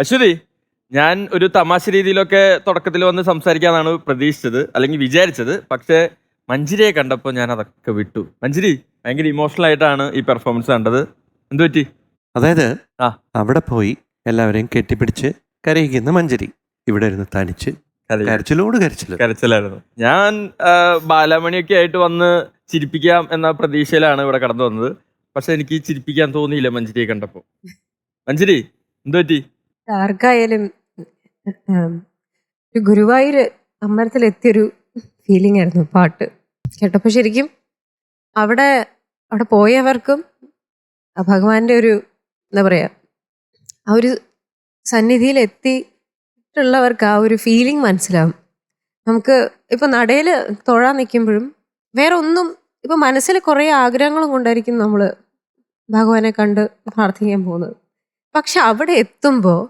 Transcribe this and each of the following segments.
അശ്വതി ഞാൻ ഒരു തമാശ രീതിയിലൊക്കെ തുടക്കത്തിൽ വന്ന് സംസാരിക്കാന്നാണ് പ്രതീക്ഷിച്ചത് അല്ലെങ്കിൽ വിചാരിച്ചത്. പക്ഷേ മഞ്ജിരിയെ കണ്ടപ്പോൾ ഞാൻ അതൊക്കെ വിട്ടു. മഞ്ജിരി ഭയങ്കര ഇമോഷണൽ ആയിട്ടാണ് ഈ പെർഫോമൻസ് കണ്ടത്. എന്തു പറ്റി? അതായത് ആ. അവിടെ പോയി എല്ലാവരെയും കെട്ടിപ്പിടിച്ച് കരയിക്കുന്ന മഞ്ജിരി. ഇവിടെ ഇരുന്ന് തനിച്ച് കരച്ചിലോട് കരച്ചിൽ. കരച്ചിലായിരുന്നു. ഞാൻ ബാലാമണിയൊക്കെ ആയിട്ട് വന്ന് ചിരിപ്പിക്കാം എന്ന പ്രതീക്ഷയിലാണ് ഇവിടെ കടന്നു വന്നത്. പക്ഷെ എനിക്ക് ചിരിപ്പിക്കാൻ തോന്നിയില്ല മഞ്ജരിയെ കണ്ടപ്പോൾ. മഞ്ജരി എന്തു പറ്റി? ആർക്കായാലും ഒരു ഗുരുവായൂർ അമ്പലത്തിലെത്തിയൊരു ഫീലിംഗ് ആയിരുന്നു പാട്ട്. കേട്ടപ്പോൾ ശരിക്കും അവിടെ അവിടെ പോയവർക്കും ഭഗവാന്റെ ഒരു എന്താ പറയുക ആ ഒരു സന്നിധിയിൽ എത്തിയിട്ടുള്ളവർക്ക് ആ ഒരു ഫീലിംഗ് മനസ്സിലാവും. നമുക്ക് ഇപ്പൊ നടയിൽ തൊഴാൻ നിൽക്കുമ്പോഴും വേറെ ഒന്നും ഇപ്പൊ മനസ്സിൽ കുറേ ആഗ്രഹങ്ങളും കൊണ്ടായിരിക്കും നമ്മൾ ഭഗവാനെ കണ്ട് പ്രാർത്ഥിക്കാൻ പോകുന്നത്. പക്ഷെ അവിടെ എത്തുമ്പോൾ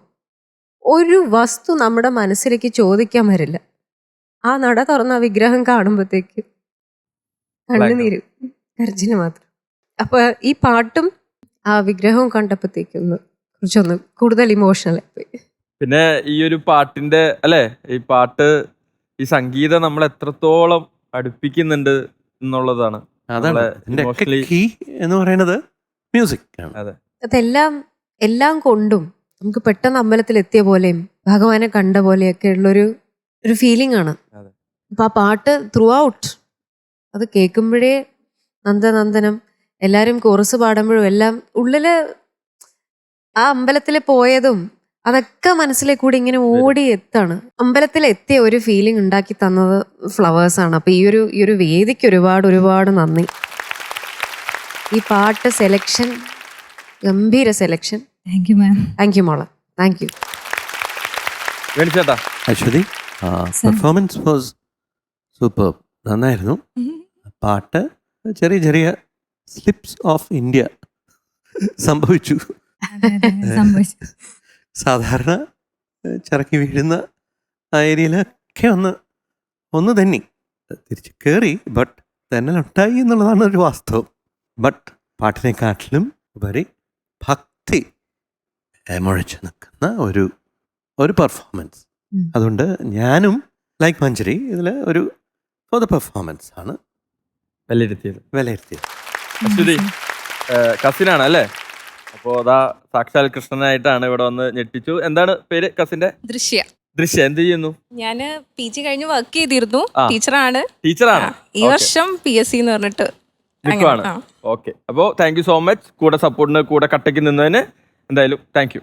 ഒരു വസ്തു നമ്മുടെ മനസ്സിലേക്ക് ചോദിക്കാൻ വരില്ല. ആ നട തുറന്ന ആ വിഗ്രഹം കാണുമ്പോഴത്തേക്ക് കണ്ണുനീര് കരച്ചിന് മാത്രം. അപ്പൊ ഈ പാട്ടും ആ വിഗ്രഹവും കണ്ടപ്പോഴത്തേക്കൊന്ന് കുറച്ചൊന്ന് കൂടുതൽ ഇമോഷണൽ ആയിപ്പോയി പിന്നെ ഈ ഒരു പാട്ടിന്റെ അല്ലെ? ഈ പാട്ട് ഈ സംഗീതം നമ്മൾ എത്രത്തോളം അടുപ്പിക്കുന്നുണ്ട് എന്നുള്ളതാണ്. അതാണ് എന്ന് പറയുന്നത് മ്യൂസിക് അതെ. അതെല്ലാം എല്ലാം കൊണ്ടും നമുക്ക് പെട്ടെന്ന് അമ്പലത്തിൽ എത്തിയ പോലെയും ഭഗവാനെ കണ്ട പോലെയൊക്കെ ഉള്ളൊരു ഒരു ഫീലിംഗ് ആണ്. അപ്പൊ ആ പാട്ട് ത്രൂ ഔട്ട് അത് കേൾക്കുമ്പോഴേ നന്ദനന്ദനം എല്ലാരും കോറസ് പാടുമ്പോഴും എല്ലാം ഉള്ളിൽ ആ അമ്പലത്തിൽ പോയതും അതൊക്കെ മനസ്സിലേക്ക് കൂടി ഇങ്ങനെ ഓടി എത്താണ്. അമ്പലത്തിൽ എത്തിയ ഒരു ഫീലിംഗ് ഉണ്ടാക്കി തന്നത് ഫ്ലവേഴ്സ് ആണ്. അപ്പൊ ഈ ഒരു ഈ ഒരു വേദിക്ക് ഒരുപാട് ഒരുപാട് നന്ദി. ഈ പാട്ട് സെലക്ഷൻ ഗംഭീര selection thank you ma'am thank you മോളെ താങ്ക് യു വേണിച്ചേട്ടാ. അശ്വതി പെർഫോമൻസ് വാസ് സൂപ്പർ നന്നായിരുന്നു. പാട്ട് ചെറിയ ചെറിയ സ്ലിപ്സ് ഓഫ് ഇന്ത്യ സംഭവിച്ചു. സാധാരണ ചിറക്കി വീഴുന്ന ആ ഏരിയയിലൊക്കെ ഒന്ന് ഒന്ന് തന്നെ. തിരിച്ച് കയറി ബട്ട് തെന്നലുണ്ടായി എന്നുള്ളതാണ് ഒരു വാസ്തവം. ബട്ട് പാട്ടിനെക്കാട്ടിലും ഉപരി ഭക്തി മുഴച്ചു നിൽക്കുന്ന ഒരു ഒരു പെർഫോമൻസ് അതുകൊണ്ട് ഞാനും ലൈക്ക് മഞ്ചരി ഇതിൽ ഒരു ഫോർ ദ പെർഫോമൻസ് ആണ് വിലയിരുത്തിയത്. വിലയിരുത്തിയത്. അശ്വതി കസിനാണ് അല്ലേ? അപ്പോ അതാ സാക്ഷാൽ കൃഷ്ണനായിട്ടാണ് ഇവിടെ വന്ന് ഞെട്ടിച്ചു. എന്താണ് പേര് കസിന്റെ? ദൃശ്യ. ദൃശ്യ എന്ത് ചെയ്യുന്നു? ഞാൻ പി ജി കഴിഞ്ഞ് വർക്ക് ചെയ്തിരുന്നു. ടീച്ചറാണ്. ടീച്ചറാണ്? ഈ വർഷം പി എസ് സി എന്ന് പറഞ്ഞിട്ട്. നിൽക്കുവാണ്. ഓക്കെ. അപ്പോ താങ്ക് യു സോ മച്ച് കൂടെ സപ്പോർട്ടിന് കൂടെ കട്ടയ്ക്ക് നിന്നതിന് എന്തായാലും താങ്ക്